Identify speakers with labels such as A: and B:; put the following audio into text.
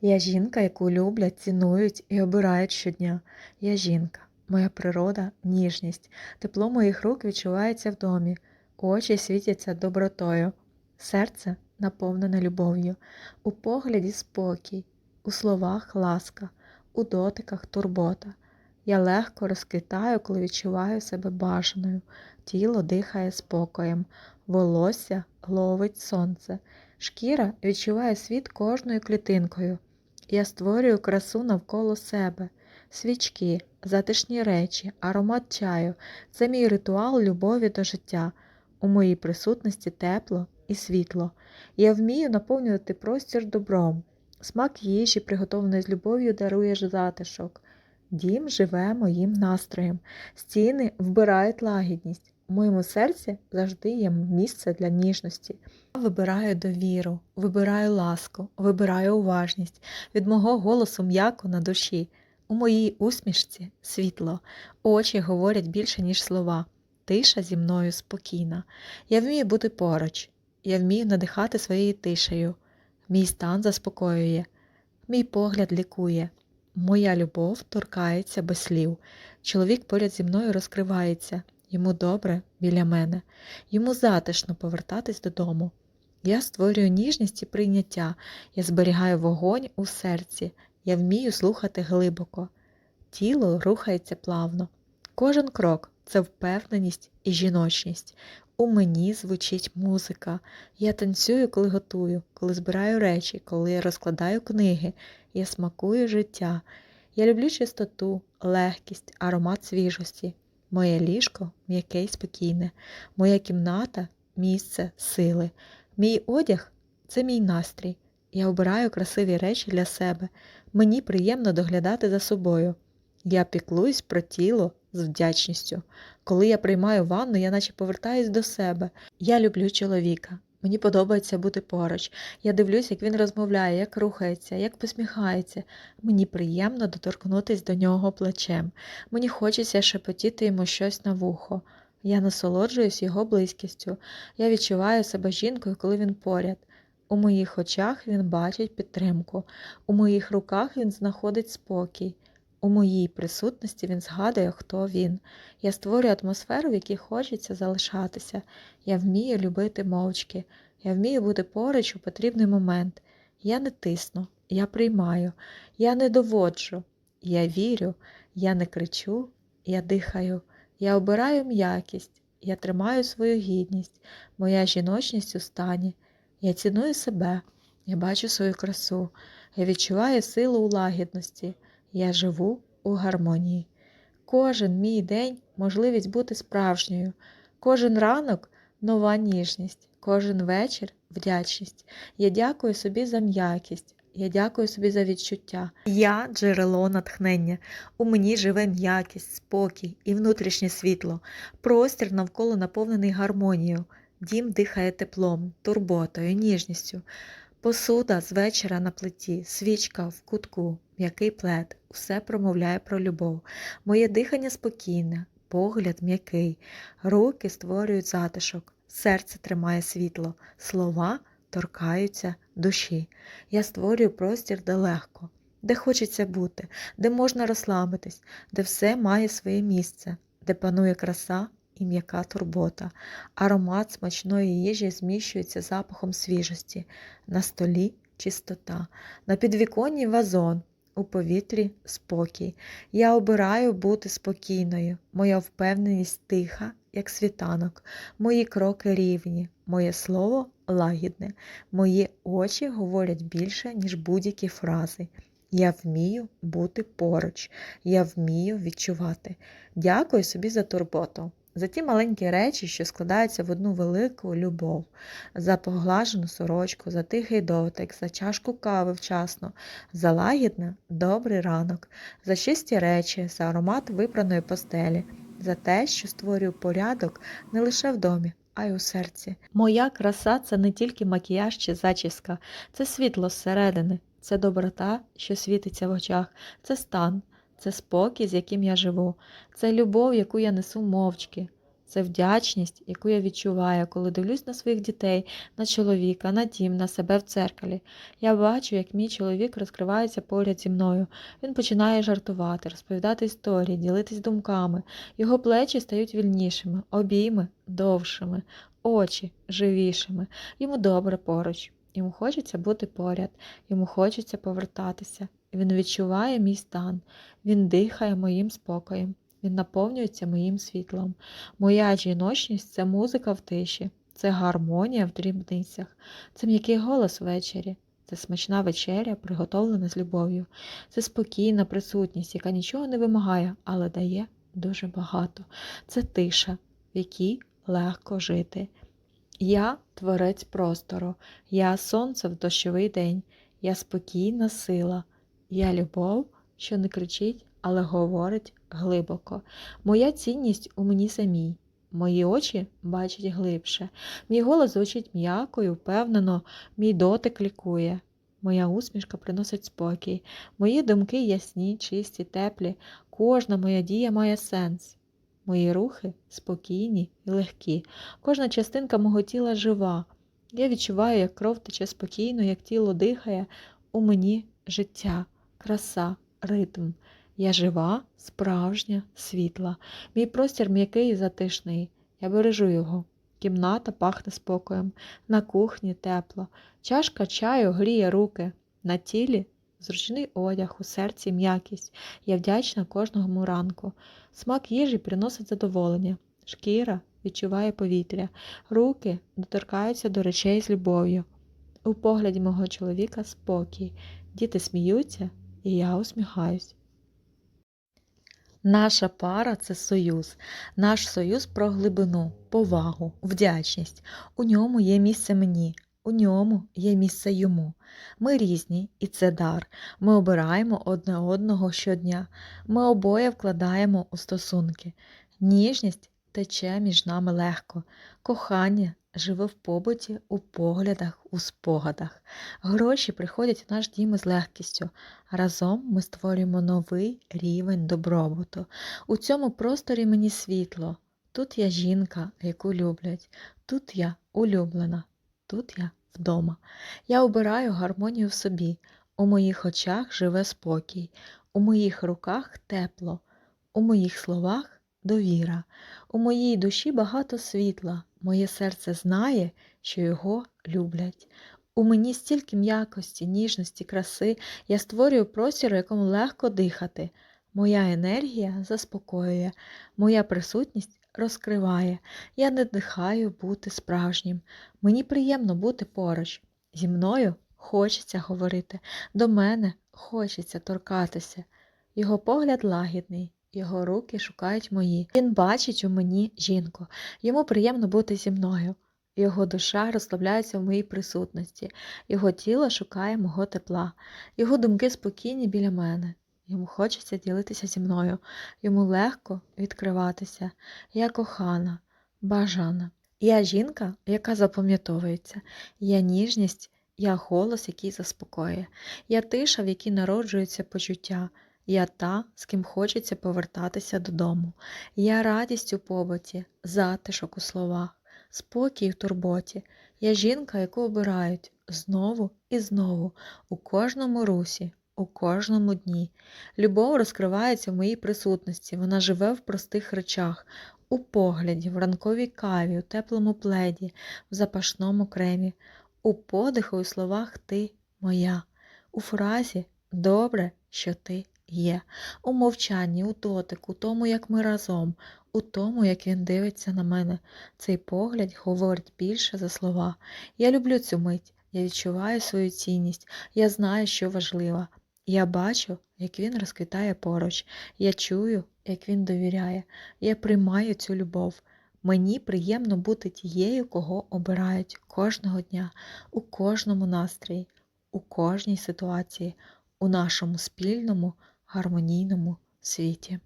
A: Я жінка, яку люблять, цінують і обирають щодня. Я жінка, моя природа ніжність, тепло моїх рук відчувається в домі, очі світяться добротою, серце наповнене любов'ю, у погляді спокій, у словах ласка, у дотиках турбота. Я легко розквітаю, коли відчуваю себе бажаною, тіло дихає спокоєм, волосся ловить сонце, шкіра відчуває світ кожною клітинкою. Я створюю красу навколо себе, свічки, затишні речі, аромат чаю це мій ритуал любові до життя. У моїй присутності тепло і світло. Я вмію наповнювати простір добром. Смак їжі, приготованої з любов'ю, дарує затишок. Дім живе моїм настроєм, стіни вбирають лагідність. У моєму серці завжди є місце для ніжності. Я вибираю довіру, вибираю ласку, вибираю уважність. Від мого голосу м'яко на душі. У моїй усмішці світло, очі говорять більше, ніж слова. Тиша зі мною спокійна. Я вмію бути поруч, я вмію надихати своєю тишею. Мій стан заспокоює, мій погляд лікує. Моя любов торкається без слів. Чоловік поряд зі мною розкривається, йому добре біля мене, йому затишно повертатись додому. Я створюю ніжність і прийняття, я зберігаю вогонь у серці, я вмію слухати глибоко. Тіло рухається плавно. Кожен крок це впевненість і жіночність. У мені звучить музика. Я танцюю, коли готую, коли збираю речі, коли розкладаю книги, я смакую життя. Я люблю чистоту, легкість, аромат свіжості. Моє ліжко м'яке й спокійне, моя кімната місце сили. Мій одяг це мій настрій. Я обираю красиві речі для себе. Мені приємно доглядати за собою. Я піклуюсь про тіло з вдячністю. Коли я приймаю ванну, я наче повертаюсь до себе. Я люблю чоловіка. Мені подобається бути поруч. Я дивлюсь, як він розмовляє, як рухається, як посміхається. Мені приємно доторкнутися до нього плечем. Мені хочеться шепотіти йому щось на вухо. Я насолоджуюсь його близькістю. Я відчуваю себе жінкою, коли він поряд. У моїх очах він бачить підтримку, у моїх руках він знаходить спокій. У моїй присутності він згадує, хто він. Я створюю атмосферу, в якій хочеться залишатися. Я вмію любити мовчки, я вмію бути поруч у потрібний момент. Я не тисну, я приймаю, я не доводжу, я вірю, я не кричу, я дихаю, я обираю м'якість, я тримаю свою гідність, моя жіночність у стані. Я ціную себе, я бачу свою красу, я відчуваю силу у лагідності. Я живу у гармонії. Кожен мій день можливість бути справжньою, кожен ранок нова ніжність, кожен вечір вдячність. Я дякую собі за м'якість, я дякую собі за відчуття. Я джерело натхнення. У мені живе м'якість, спокій і внутрішнє світло, простір навколо наповнений гармонією. Дім дихає теплом, турботою, ніжністю. Посуда з вечора на плиті, свічка в кутку, м'який плед, все промовляє про любов. Моє дихання спокійне, погляд м'який, руки створюють затишок, серце тримає світло, слова торкаються душі. Я створюю простір, де легко, де хочеться бути, де можна розслабитись, де все має своє місце, де панує краса і м'яка турбота. Аромат смачної їжі зміщується запахом свіжості, на столі чистота, на підвіконні вазон, у повітрі спокій. Я обираю бути спокійною, моя впевненість тиха, як світанок, мої кроки рівні, моє слово лагідне, мої очі говорять більше, ніж будь-які фрази. Я вмію бути поруч, я вмію відчувати. Дякую собі за турботу за ті маленькі речі, що складаються в одну велику любов, за поглажену сорочку, за тихий дотик, за чашку кави вчасно, за лагідне добрий ранок, за чисті речі, за аромат випраної постелі, за те, що створюю порядок не лише в домі. А й у серці. Моя краса це не тільки макіяж чи зачіска, це світло зсередини, це доброта, що світиться в очах, це стан, це спокій, з яким я живу, це любов, яку я несу мовчки, Це вдячність, яку я відчуваю, коли дивлюсь на своїх дітей, на чоловіка, на дім, на себе в дзеркалі. Я бачу, як мій чоловік розкривається поряд зі мною. Він починає жартувати, розповідати історії, ділитись думками. Його плечі стають вільнішими, обійми довшими, очі живішими. Йому добре поруч. Йому хочеться бути поряд, йому хочеться повертатися. Він відчуває мій стан, він дихає моїм спокоєм, він наповнюється моїм світлом. Моя жіночність це музика в тиші, це гармонія в дрібницях, це м'який голос ввечері, це смачна вечеря, приготовлена з любов'ю, це спокійна присутність, яка нічого не вимагає, але дає дуже багато. Це тиша, в якій легко жити. Я творець простору, я сонце в дощовий день, я спокійна сила, я любов, що не кричить, але говорить глибоко. Моя цінність у мені самій. Мої очі бачать глибше. Мій голос звучить м'яко і впевнено, мій дотик лікує. Моя усмішка приносить спокій. Мої думки ясні, чисті, теплі. Кожна моя дія має сенс. Мої рухи спокійні і легкі. Кожна частинка мого тіла жива. Я відчуваю, як кров тече спокійно, як тіло дихає, у мені життя, краса, ритм. Я жива, справжня, світла. Мій простір м'який і затишний. Я бережу його. Кімната пахне спокоєм, на кухні тепло, чашка чаю гріє руки, на тілі зручний одяг, у серці м'якість. Я вдячна кожному ранку. Смак їжі приносить задоволення, шкіра відчуває повітря, руки доторкаються до речей з любов'ю. У погляді мого чоловіка спокій, діти сміються, і я усміхаюсь. Наша пара це союз, наш союз про глибину, повагу, вдячність. У ньому є місце мені, у ньому є місце йому. Ми різні, і це дар. Ми обираємо одне одного щодня. Ми обоє вкладаємо у стосунки. Ніжність тече між нами легко, кохання живе в побуті, у поглядах, у спогадах. Гроші приходять в наш дім із легкістю. Разом ми створюємо новий рівень добробуту. У цьому просторі мені світло. Тут я жінка, яку люблять, тут я улюблена, тут я вдома. Я обираю гармонію в собі. У моїх очах живе спокій, у моїх руках тепло, у моїх словах довіра. У моїй душі багато світла, моє серце знає, що його люблять. У мені стільки м'якості, ніжності, краси, я створюю простір, якому легко дихати. Моя енергія заспокоює, моя присутність розкриває. Я не дихаю бути справжнім. Мені приємно бути поруч. Зі мною хочеться говорити, до мене хочеться торкатися. Його погляд лагідний, його руки шукають мої. Він бачить у мені жінку. Йому приємно бути зі мною. Його душа розслабляється в моїй присутності, його тіло шукає мого тепла, його думки спокійні біля мене. Йому хочеться ділитися зі мною, йому легко відкриватися. Я кохана, бажана. Я жінка, яка запам'ятовується, я ніжність, я голос, який заспокоює, я тиша, в якій народжується почуття. Я та, з ким хочеться повертатися додому. Я радість у побуті, затишок у словах, спокій в турботі. Я жінка, яку обирають знову і знову, у кожному русі, у кожному дні. Любов розкривається в моїй присутності, вона живе в простих речах, у погляді, в ранковій каві, у теплому пледі, в запашному кремі, у подиху і словах ти моя, у фразі добре, що ти є, у мовчанні, у дотику, у тому, як ми разом, у тому, як він дивиться на мене. Цей погляд говорить більше за слова. Я люблю цю мить, я відчуваю свою цінність, я знаю, що важливо. Я бачу, як він розквітає поруч, я чую, як він довіряє, я приймаю цю любов. Мені приємно бути тією, кого обирають кожного дня, у кожному настрої, у кожній ситуації, у нашому спільному гармонійному світі.